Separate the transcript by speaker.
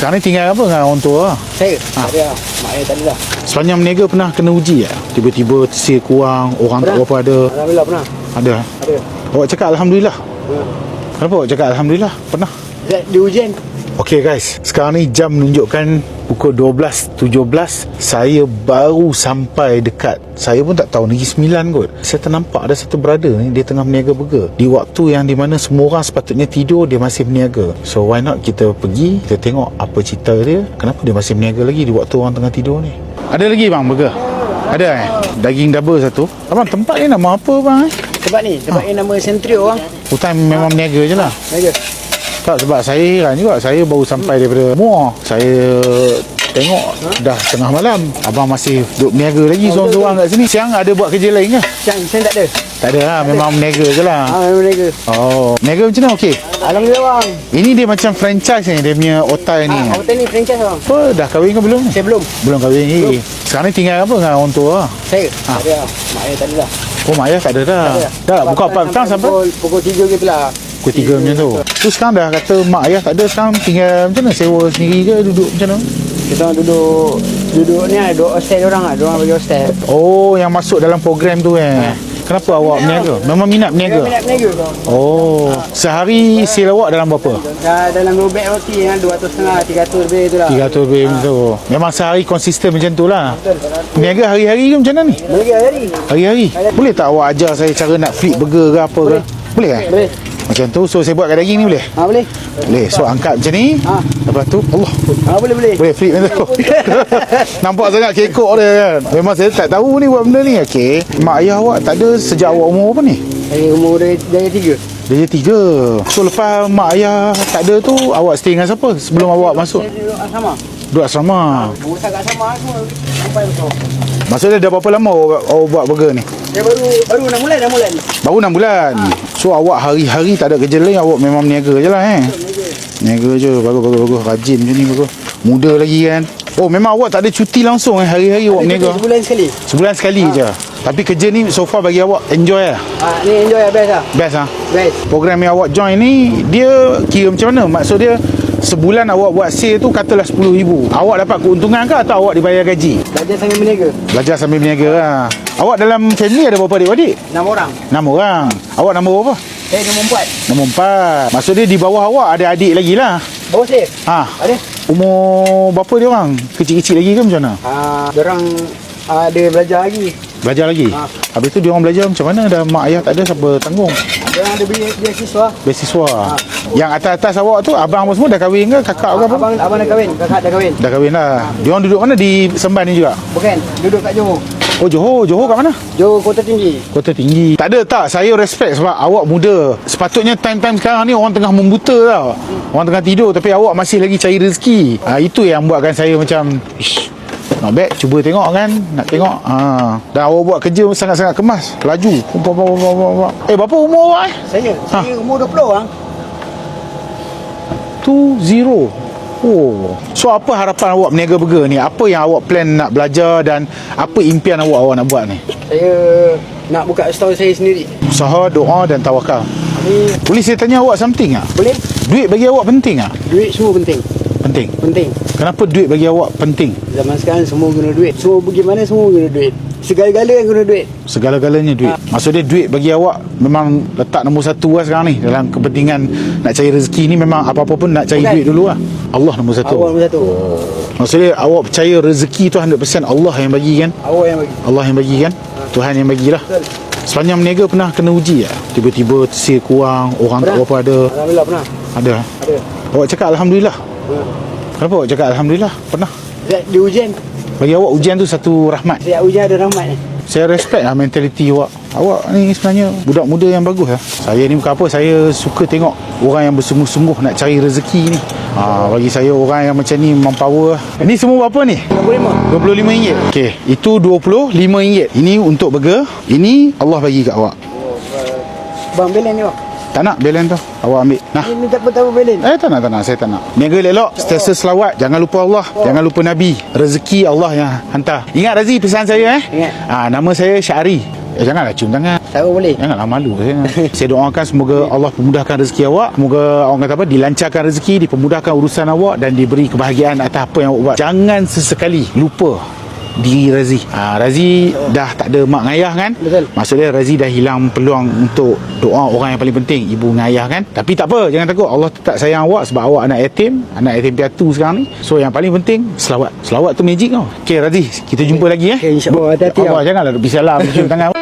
Speaker 1: Sekarang ni tinggal apa dengan orang tua?
Speaker 2: Saya? Tak ada. Mak saya tak ada lah.
Speaker 1: Sepanjang berniaga pernah kena uji tak? Tiba-tiba tersir kurang, orang tak
Speaker 2: Pernah.
Speaker 1: berapa ada.
Speaker 2: Alhamdulillah pernah.
Speaker 1: Ada.
Speaker 2: Ada.
Speaker 1: Awak cakap Alhamdulillah.
Speaker 2: Ya.
Speaker 1: Kenapa awak cakap Alhamdulillah? Pernah.
Speaker 2: Di ujian.
Speaker 1: Okey guys, sekarang ni jam menunjukkan pukul 12.17 Saya baru sampai dekat Saya pun tak tahu Negeri Sembilan kot Saya ternampak ada satu brother ni Dia tengah berniaga burger Di waktu yang di mana semua orang sepatutnya tidur Dia masih berniaga So why not kita pergi Kita tengok apa cerita dia Kenapa dia masih berniaga lagi Di waktu orang tengah tidur ni Ada lagi bang burger? Ada eh? Daging double satu Abang tempat ni nama apa bang eh?
Speaker 2: Sebab ni. Sebab ni nama Sentrio orang.
Speaker 1: Full time memang berniaga je lah
Speaker 2: Meja.
Speaker 1: Tak sebab saya heran juga Saya baru sampai daripada Muar Saya tengok dah tengah malam Abang masih duduk berniaga lagi Seorang-seorang kat sini Siang ada buat kerja lain ke?
Speaker 2: Siang, siang tak ada.
Speaker 1: Tak ada lah Memang berniaga je lah
Speaker 2: Ha, memang mereka.
Speaker 1: Oh Berniaga macam mana okey?
Speaker 2: Alhamdulillah bang.
Speaker 1: Ini dia macam franchise ni Dia punya otai ni
Speaker 2: Ha, hotel ni franchise bang.
Speaker 1: Apa dah kahwin ke belum?
Speaker 2: Saya belum.
Speaker 1: Belum kahwin lagi Sekarang ni tinggal apa dengan orang tua?
Speaker 2: Saya? Tak ada lah. Mak saya tak ada lah.
Speaker 1: Oh mak ayah tak ada dah
Speaker 2: Tak ada.
Speaker 1: Dah lah buka part time sampai
Speaker 2: Pukul, pukul 3 gitu lah.
Speaker 1: Pukul 3 macam tu Tu sekarang dah kata mak ayah tak ada Sekarang tinggal macam mana? Sewa sendiri ke? Duduk macam mana?
Speaker 2: Kita orang duduk duduk ni ada dua hostel orang ah, orang bagi hostel.
Speaker 1: Oh, yang masuk dalam program tu eh. Kenapa awak berniaga? Memang minat berniaga?
Speaker 2: minat berniaga tu.
Speaker 1: Oh, sehari sale awak dalam berapa?
Speaker 2: Dah dalam dua beg roti kan 200 setengah 300 lebih tu lah.
Speaker 1: 300 lebih macam tu. Memang sehari konsisten macam tu lah.
Speaker 2: Betul.
Speaker 1: Berniaga hari-hari ke macam mana ni?
Speaker 2: Mereka hari.
Speaker 1: Hari-hari? Boleh tak awak ajar saya cara nak flip burger ke apa ke? Boleh eh?
Speaker 2: Boleh.
Speaker 1: Macam tu, so saya buat kat daging ni boleh?
Speaker 2: Ha boleh.
Speaker 1: Boleh, so angkat macam ni.
Speaker 2: Ha.
Speaker 1: Lepas tu, Allah.
Speaker 2: Ha boleh boleh.
Speaker 1: Boleh flip macam tu Nampak sangat kekok dia kan Memang saya tak tahu ni buat benda ni Okey Mak ayah awak tak ada sejak awak umur apa ni?
Speaker 2: Saya umur dari dari tiga.
Speaker 1: Dia tiga So lepas mak ayah tak ada tu Awak stay dengan siapa sebelum awak masuk?
Speaker 2: Saya duduk asrama.
Speaker 1: Duduk asrama
Speaker 2: Berusaha kat asrama semua sampai betul.
Speaker 1: Maksudnya dah berapa lama awak, awak buat burger ni?
Speaker 2: Saya baru baru 6 bulan 6 bulan.
Speaker 1: Baru 6 bulan. So awak hari-hari tak ada kerja lain Awak memang berniaga je lah eh? Niaga je. Bagus bagus bagus. Rajin macam ni bagus. Muda lagi kan? Oh memang awak tak ada cuti langsung eh? Hari-hari awak berniaga?
Speaker 2: Sebulan sekali.
Speaker 1: Sebulan sekali je. Tapi kerja ni so far bagi awak enjoy lah?
Speaker 2: Ha ni enjoy lah best lah.
Speaker 1: Best lah?
Speaker 2: Best.
Speaker 1: Program yang awak join ni Dia kira macam mana? Maksud dia Sebulan awak buat sale tu Katalah RM10,000 Awak dapat keuntungan ke Atau awak dibayar gaji
Speaker 2: Belajar sambil berniaga.
Speaker 1: Belajar sambil berniaga lah Awak dalam family ada berapa adik-adik?
Speaker 2: 6 orang.
Speaker 1: 6 orang Awak nombor berapa?
Speaker 2: Saya nombor 4.
Speaker 1: Nombor 4 Maksud dia di bawah awak ada adik lagi lah
Speaker 2: Bawa saya.
Speaker 1: Ha
Speaker 2: Ada.
Speaker 1: Umur berapa dia orang? Kecil-kecil lagi ke macam mana?
Speaker 2: Ah, orang ada belajar lagi.
Speaker 1: Belajar lagi?
Speaker 2: Ha.
Speaker 1: Habis tu dia orang belajar macam mana? Dah mak ayah tak ada siapa tanggung?
Speaker 2: Orang ada beasiswa.
Speaker 1: Beasiswa Yang atas-atas awak tu Abang apa semua dah kahwin ke? Kakak ke apa?
Speaker 2: Abang abang dah kahwin, kakak dah kahwin.
Speaker 1: Dah kahwin lah Dia orang duduk mana? Di Semban ni juga?
Speaker 2: Bukan, duduk kat Johor.
Speaker 1: Oh Johor, Johor kat mana?
Speaker 2: Johor Kota Tinggi.
Speaker 1: Kota tinggi Tak ada tak Saya respect sebab awak muda Sepatutnya time-time sekarang ni Orang tengah membuta tau Orang tengah tidur Tapi awak masih lagi cari rezeki ha, Itu yang buatkan saya macam Ish Not bad Cuba tengok kan Nak tengok ha. Dan awak buat kerja Sangat-sangat kemas Laju. Eh berapa umur awak eh?
Speaker 2: Saya,
Speaker 1: Ha.
Speaker 2: saya umur 20 orang.
Speaker 1: Two zero Oh So apa harapan awak berniaga burger ni Apa yang awak plan nak belajar Dan Apa impian awak awak nak buat ni
Speaker 2: Saya nak buka store saya sendiri.
Speaker 1: Usaha, doa dan tawakal
Speaker 2: Ni
Speaker 1: Boleh saya tanya awak something tak?
Speaker 2: boleh?
Speaker 1: Duit bagi awak penting tak?
Speaker 2: Duit semua penting.
Speaker 1: Penting
Speaker 2: Penting.
Speaker 1: Kenapa duit bagi awak penting?
Speaker 2: Zaman sekarang semua guna duit. Semua pergi mana semua guna duit. Segala-gala yang guna duit.
Speaker 1: Segala-galanya duit. Maksud dia duit bagi awak memang letak nombor satu lah sekarang ni. Dalam kepentingan nak cari rezeki ni memang apa-apa pun nak cari
Speaker 2: Bukan.
Speaker 1: duit dulu lah. Allah nombor satu.
Speaker 2: Awal nombor satu.
Speaker 1: Maksud dia awak percaya rezeki tu 100% Allah yang bagi kan?
Speaker 2: Awal yang bagi.
Speaker 1: Allah yang bagi kan? Tuhan yang bagilah.
Speaker 2: Betul.
Speaker 1: Sepanjang berniaga pernah kena uji tak? Tiba-tiba tersir kurang, orang tak
Speaker 2: Pernah.
Speaker 1: berapa ada.
Speaker 2: Alhamdulillah pernah.
Speaker 1: Ada.
Speaker 2: Ada.
Speaker 1: Awak cakap Alhamdulillah. Kenapa awak cakap Alhamdulillah? Pernah.
Speaker 2: Di ujian.
Speaker 1: Bagi awak ujian tu satu rahmat.
Speaker 2: Setiap ujian ada rahmat ni.
Speaker 1: Saya respect lah mentaliti awak. Awak ni sebenarnya budak muda yang bagus lah. Saya ni bukan apa, saya suka tengok orang yang bersungguh-sungguh nak cari rezeki ni. Ha, bagi saya orang yang macam ni memang power lah. Ini semua berapa ni?
Speaker 2: 65.
Speaker 1: RM25. Okey, itu RM25. Ini untuk burger. Ini Allah bagi kat awak.
Speaker 2: Bang belen ni bang.
Speaker 1: Tak nak belen tu. Awak ambil. Nah.
Speaker 2: Ini tak apa tak apa belen.
Speaker 1: Eh tak nak tak nak saya tak nak. Niaga elok, setiasa selawat, jangan lupa Allah, jangan lupa Nabi. Rezeki Allah yang hantar. Ingat Razi pesan saya eh?
Speaker 2: Ingat.
Speaker 1: Ah nama saya Syari. Eh, janganlah cium tangan.
Speaker 2: Tak apa boleh.
Speaker 1: Janganlah malu saya. saya doakan semoga Allah pemudahkan rezeki awak. Semoga orang kata apa dilancarkan rezeki, dipermudahkan urusan awak dan diberi kebahagiaan atas apa yang awak buat. Jangan sesekali lupa diri Razi. Ha, Razi dah tak ada mak ngayah kan?
Speaker 2: Betul.
Speaker 1: Maksudnya Razi dah hilang peluang untuk doa orang yang paling penting, ibu ngayah kan? Tapi tak apa, jangan takut. Allah tetap sayang awak sebab awak anak yatim, anak yatim piatu sekarang ni. So yang paling penting selawat. Selawat tu magic tau. Okey Razi, kita jumpa lagi eh.
Speaker 2: Okey, insyaAllah. Hati-hati,
Speaker 1: Awak janganlah duk pergi salam cium tangan.